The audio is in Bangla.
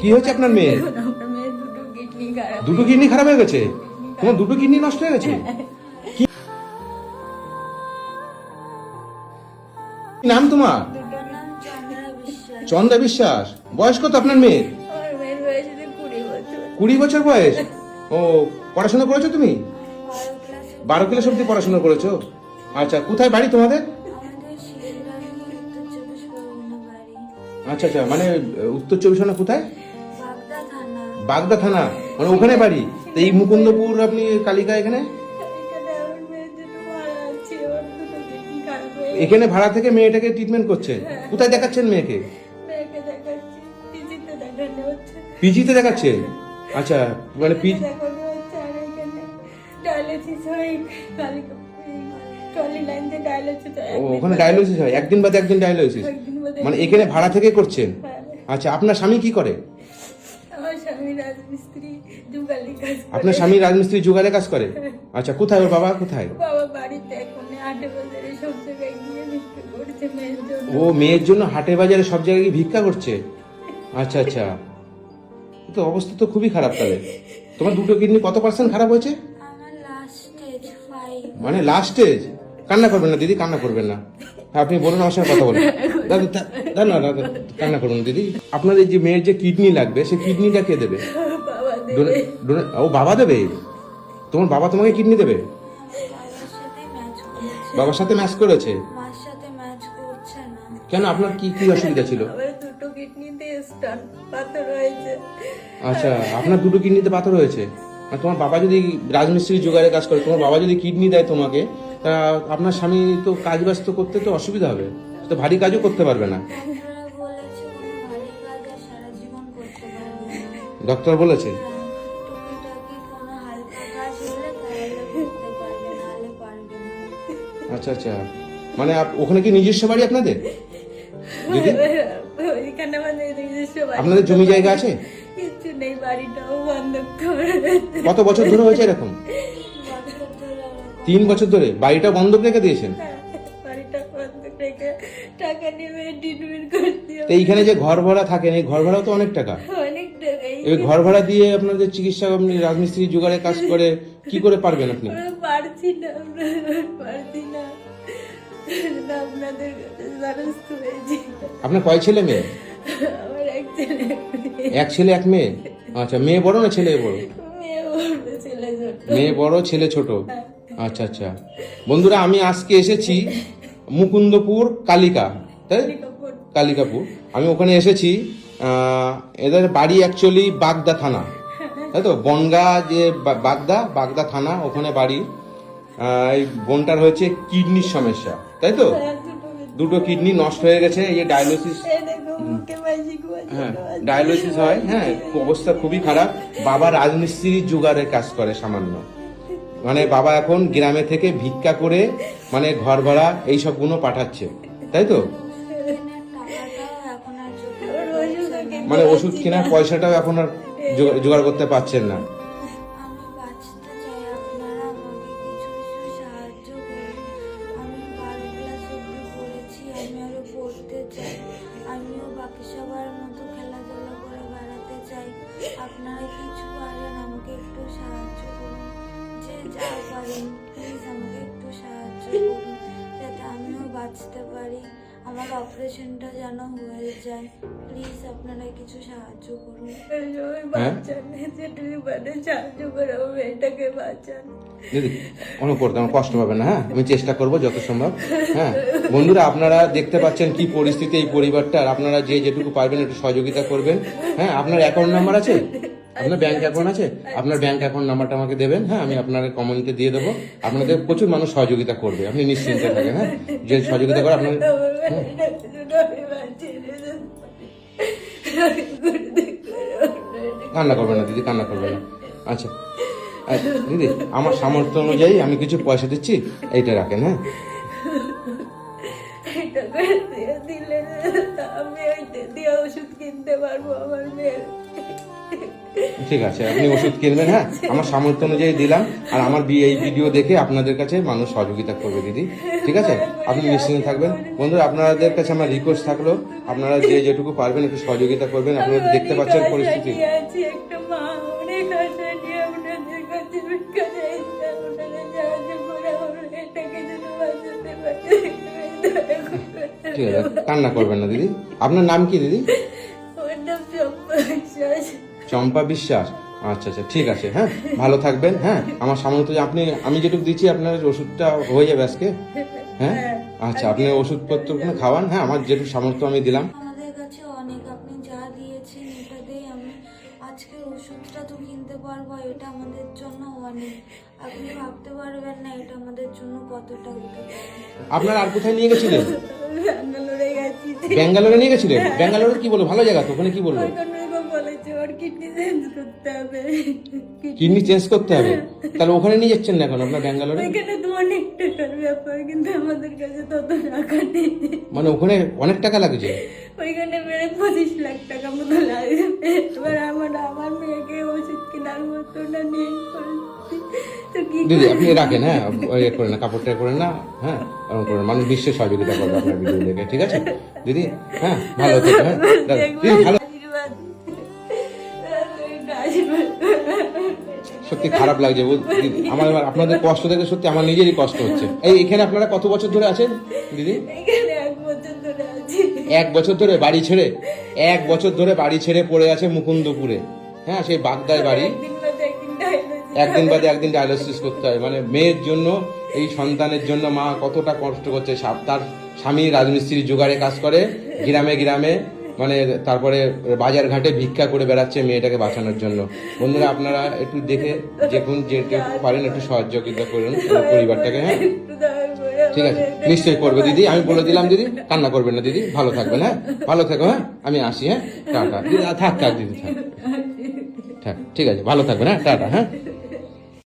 কি হয়েছে আপনার মেয়ের? দুটো কিডনি খারাপ হয়ে গেছে। তোমার দুটো কিডনি নষ্ট হয়ে গেছে? কি নাম তোমার? দুটো চন্দ্রা বিশ্বাস চন্দা বিশ্বাস। বয়স কত আপনার মেয়ের? কুড়ি বছর। বয়স? ও পড়াশোনা করেছ তুমি? বারো ক্লাস অব্দি পড়াশোনা করেছ? আচ্ছা কোথায় বাড়ি তোমাদের? আচ্ছা আচ্ছা মানে উত্তর চব্বিশ পরগনা কোথায়? বাগদা থানা। মানে ওখানে বাড়ি। তো এই মুকুন্দপুর আপনি কালিকা এখানে? এখানে ভাড়া থেকে মেয়েটাকে ট্রিটমেন্ট করছেন কোথায় দেখাচ্ছেন মেয়েকে? পিজিতে দেখাচ্ছেন আচ্ছা মানে পিজি ডায়ালিসিস হয় ওখানে ডায়ালিসিস হয় একদিন বাদে একদিন ডায়ালিসিস মানে এখানে ভাড়া থেকে করছেন? হ্যাঁ। আচ্ছা আপনার স্বামী কি করে? আমার স্বামী রাজমিস্ত্রি যুগালি কাজ করে। আপনার করে? আচ্ছা কোথায় ওর বাবা? কোথায়? ও মেয়ের জন্য হাটে বাজারে সব জায়গায় গিয়ে ভিক্ষা করছে? আচ্ছা আচ্ছা। তো অবস্থা তো খুবই খারাপ তাহলে। তোমার দুটো কিডনি কত পার্সেন্ট খারাপ হয়েছে? মানে লাস্ট স্টেজ কান্না করবেন না দিদি কান্না করবেন না। আপনি বলুন আমার সাথে কথা বলুন। দাদা না দাদা কান্না করুন দিদি। আপনার এই যে মেয়ের যে কিডনি লাগবে সে কিডনিটা কে দেবে? ও বাবা দেবে? তোমার বাবা তোমাকে কিডনি দেবে? বাবার সাথে ম্যাচ করছে? কেন আপনার কি কি অসুবিধা ছিল? আচ্ছা আপনার দুটো কিডনিতে পাথর হয়েছে? আর তোমার বাবা যদি রাজমিস্ত্রি জোগাড়ে কাজ করে তোমার বাবা যদি কিডনি দেয় তোমাকে তা আপনার স্বামী তো কাজ ব্যস্ত করতে তো অসুবিধা হবে। তো ভারী কাজও করতে পারবে না। ডক্টর বলেছে। আচ্ছা আচ্ছা। মানে ওখানে কি নিজস্ব বাড়ি আপনাদের? আপনাদের জমি জায়গা আছে? কত বছর ধরে হয়েছে এরকম। তিন বছর ধরে বাড়িটা বন্ধক রেখে দিয়েছেন? টাকা তো এইখানে যে ঘর ভাড়া থাকেন এই ঘর ভাড়াও তো অনেক টাকা। এই ঘর ভাড়া দিয়ে আপনাদের চিকিৎসা আপনি রাজমিস্ত্রি জোগাড়ে কাজ করে কি করে পারবেন আপনি? পারছি না না। আপনার কয় ছেলে মেয়ে? এক ছেলে এক মেয়ে। আচ্ছা মেয়ে বড় না ছেলে বড়? মেয়ে বড় ছেলে ছোট। আচ্ছা আচ্ছা। বন্ধুরা আমি আজকে এসেছি মুকুন্দপুর কালিকা তাই? কালিকাপুর। আমি ওখানে এসেছি এদের বাড়ি অ্যাকচুয়ালি বাগদা থানা তাই তো? বনগা যে বাগদা বাগদা থানা ওখানে বাড়ি। এই বোনটার হয়েছে কিডনির সমস্যা তাই তো? দুটো কিডনি নষ্ট হয়ে গেছে এই যে ডায়ালিসিস। হ্যাঁ ডায়ালিসিস হয় হ্যাঁ অবস্থা খুবই খারাপ। বাবা রাজমিস্ত্রির জোগাড়ের কাজ করে সামান্য। মানে বাবা এখন গ্রামে থেকে ভিক্ষা করে মানে ঘর ভাড়া এই সবগুলো পাঠাচ্ছে। তাই তো? মানে ওষুধ কেনার পয়সাটাও এখন আর জোগাড় করতে পারছেন না। আপনারা কিছু পারেন, আমাকে একটু সাহায্য করুন। যে পারেন প্লিজ আমাকে একটু সাহায্য করুন, যাতে আমিও বাঁচতে পারি। আমার অপারেশনটা যেন হয়ে যায়। প্লিজ আপনারা কিছু সাহায্য করুন। সাহায্য করে মেয়েটাকে বাঁচান দিদি করতে আমার কষ্ট পাবেন না হ্যাঁ? আমি চেষ্টা করব যত সম্ভব হ্যাঁ? বন্ধুরা, আপনারা দেখতে পাচ্ছেন কি পরিস্থিতি এই পরিবারটা আপনারা যে যেটুকু পারবেন একটু সহযোগিতা করবেন হ্যাঁ? আপনার অ্যাকাউন্ট নাম্বার আছে? আপনার ব্যাংক অ্যাকাউন্ট আছে? আপনার ব্যাংক অ্যাকাউন্ট নাম্বারটা আমাকে দেবেন হ্যাঁ? আমি আপনার কমেন্টে দিয়ে দেবো। আপনাদের প্রচুর মানুষ সহযোগিতা করবে আপনি নিশ্চিন্তে থাকেন হ্যাঁ? যে সহযোগিতা করে আপনার। কান্না করবেন না দিদি কান্না করবেন না। আচ্ছা। আচ্ছা, দিদি আমার সামর্থ্য অনুযায়ী আমি কিছু পয়সা দিচ্ছি এইটা রাখেন হ্যাঁ? দিলে আমি ওই দিয়ে ওষুধ কিনতে পারব আমার মেয়ের। ঠিক আছে, আপনি ওষুধ কিনবেন হ্যাঁ? আমার সামর্থ্য অনুযায়ী দিলাম, আর আমার এই ভিডিও দেখে আপনাদের কাছে মানুষ সহযোগিতা করবে, দিদি। ঠিক আছে? আপনি নিশ্চিন্ত থাকবেন। বন্ধুরা, আপনাদের কাছে আমার রিকোয়েস্ট থাকল, আপনারা যে যেটুকু পারবেন একটু সহযোগিতা করবেন। আপনারা দেখতে পাচ্ছেন পরিস্থিতি। ঠিক আছে, কান্না করবেন না, দিদি। আপনার নাম কি, দিদি? চম্পা বিশ্বাস। আচ্ছা আচ্ছা ঠিক আছে হ্যাঁ ভালো থাকবেন হ্যাঁ আমার সামর্থ্য যে আপনি আমি যেটুকু দিচ্ছি আপনার ওষুধটা হয়ে যাবে আজকে হ্যাঁ? আচ্ছা আপনি ওষুধপত্র খাওয়ান হ্যাঁ আমার যেটুকু সামর্থ্য আমি দিলাম। আমাদের কাছে অনেক আপনি যা দিয়েছেন এটাতেই আমি আজকে ওষুধটা তো কিনতে পারব এটা আমাদের জন্য অনেক। আপনি ভাবতে পারবেন না এটা আমাদের জন্য কতটা আপনার আর কোথায় নিয়ে গেছিলেন ব্যাঙ্গালোরে গেছি। ব্যাঙ্গালোরে নিয়ে গেছিলেন ব্যাঙ্গালোরে কি বলব? ভালো জায়গা তো ওখানে কি বলব? বলেছে ওর কিডনি চেঞ্জ করতে হবে। কিডনি চেঞ্জ করতে হবে? তাহলে ওখানে নিয়ে যাচ্ছেন না এখন আপনার ব্যাঙ্গালোরে? ওইখানে তো অনেক টাকার ব্যাপার কিন্তু আমাদের কাছে তত টাকা নেই। মানে ওখানে অনেক টাকা লাগছে? ওইখানে মেরে পঁচিশ লাখ টাকা মতো লাগবে। এবার আমার আমার মেয়েকে ওষুধ কেনার মতো না কি দিদি আপনি রাখেন হ্যাঁ? ইয়ে করেন না কাপড়টা করেন না হ্যাঁ? করেন মানুষ বিশ্বের সহযোগিতা করবে আপনার ভিডিও দেখে ঠিক আছে? দিদি হ্যাঁ? ভালো থেকো হ্যাঁ? দিদি ভালো সত্যি খারাপ লাগছে। আমার আপনাদের কষ্ট দেখে সত্যি আমার নিজেরই কষ্ট হচ্ছে। এই এখানে আপনারা কত বছর ধরে আছেন দিদি? এক বছর ধরে বাড়ি ছেড়ে এক বছর ধরে বাড়ি ছেড়ে পড়ে আছে মুকুন্দপুরে। হ্যাঁ সেই বাগদায় বাড়ি। একদিন বাদে একদিন dialysis একদিন বাদে একদিন ডায়ালিসিস করতে হয়। মানে মেয়ের জন্য এই সন্তানের জন্য মা কতটা কষ্ট করছে। তার স্বামী রাজমিস্ত্রি জোগাড়ে কাজ করে গ্রামে গ্রামে। মানে তারপরে বাজার ঘাটে ভিক্ষা করে বেড়াচ্ছে মেয়েটাকে বাঁচানোর জন্য। বন্ধুরা, আপনারা একটু দেখে যে কোন যে পারেন, একটু সহযোগিতা করুন পরিবারটাকে হ্যাঁ? ঠিক আছে, নিশ্চয়ই করবে। দিদি, আমি বলে দিলাম, দিদি। কান্না করবেন না, দিদি। ভালো থাকবেন হ্যাঁ? ভালো থেকো হ্যাঁ? আমি আসি হ্যাঁ? টাটা। দিদি, থাক থাক, দিদি, থাক। থাক, ঠিক আছে, ভালো থাকবেন হ্যাঁ? টাটা হ্যাঁ?